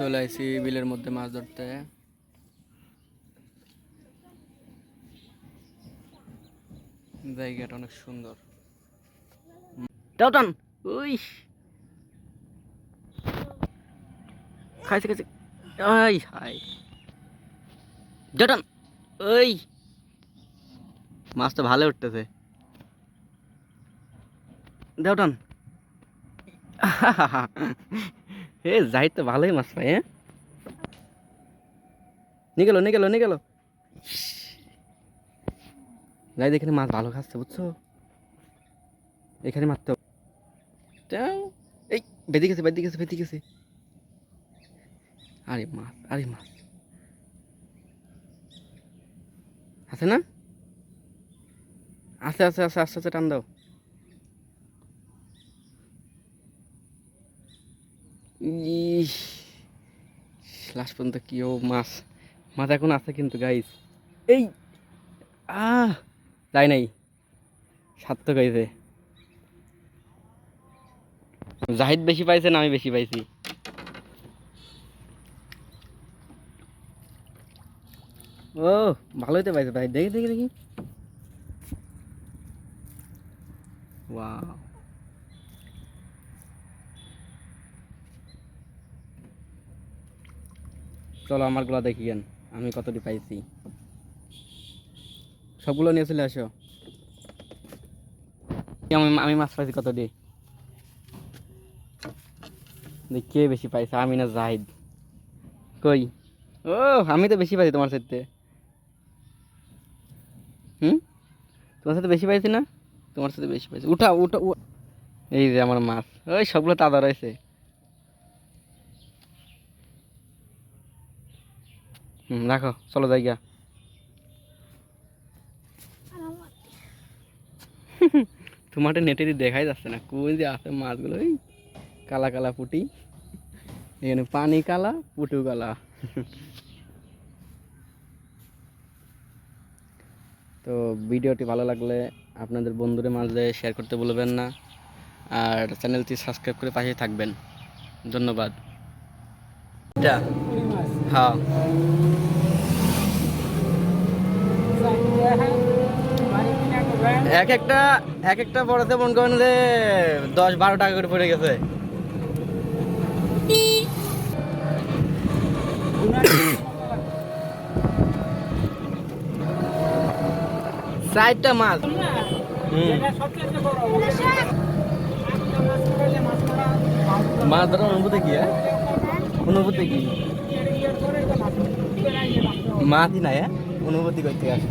চলে আসি বিলের মধ্যে মাছ ধরতে। জায়গাটা অনেক সুন্দর। টাউটান ওই খাইছে খাইছে। হাই ওই। মাছ তো ভালো উঠতেছে। দেওটান যাই তো ভালোই মাছ পাই হ্যাঁ নিয়ে গেল নিয়ে গেল নিয়ে গেল যাই এখানে মাছ ভালো খাচ্ছে, বুঝছ? এখানে মারতে। এই, বেঁধে গেছে বেঁধে গেছে বেঁধে গেছে। আরে মাছ আরে মাছ। আছে না? আছে আছে আছে আস্তে আস্তে টান দাও। লাস্ট পর্যন্ত কি ও মাছ? মাছ এখন আছে কিন্তু গাইস এই, আহ যাই নাই। সার্থক হয়েছে জাহিদ বেশি পাইছে না আমি বেশি পাইছি? ও, ভালোই তো পাইছে, ভাই। দেখি দেখি দেখি। ওয়াও চলো আমারগুলো দেখি কেন। আমি কতটি পাইছি। সবগুলো নিয়ে চলে আসো। আমি আমি মাছ পাইছি কতটি? কে বেশি পাইছে? আমি না জাহিদ। কই? ও, আমি তো বেশি পাইছি তোমার সাথে হুম? তোমার সাথে বেশি পাইছি না? তোমার সাথে বেশি পাইছি। উঠা উঠা। এই যে আমার মাছ। ওই সবগুলো তাজা রয়েছে। হুম রাখো চলো যাই জায়গা তোমার নেটে দিয়ে দেখাই যাচ্ছে না কোন যে আছে মাছগুলো ওই কালা কালা পুটি। এখানে পানি কালা পুটু কালা। তো ভিডিওটি ভালো লাগলে আপনাদের বন্ধুদের মাঝে শেয়ার করতে ভুলবেন না আর চ্যানেলটি সাবস্ক্রাইব করে পাশেই থাকবেন। ধন্যবাদ। হ্যাঁ। এক একটা এক একটা বড়তে মন করেন যে দশ বারো টাকা করে পড়ে গেছে। চারটা মাছ। মাছ ধরার অনুভূতি কি হ্যাঁ? অনুভূতি কি? মাছই নাই হ্যাঁ? অনুভূতি করতে আসব।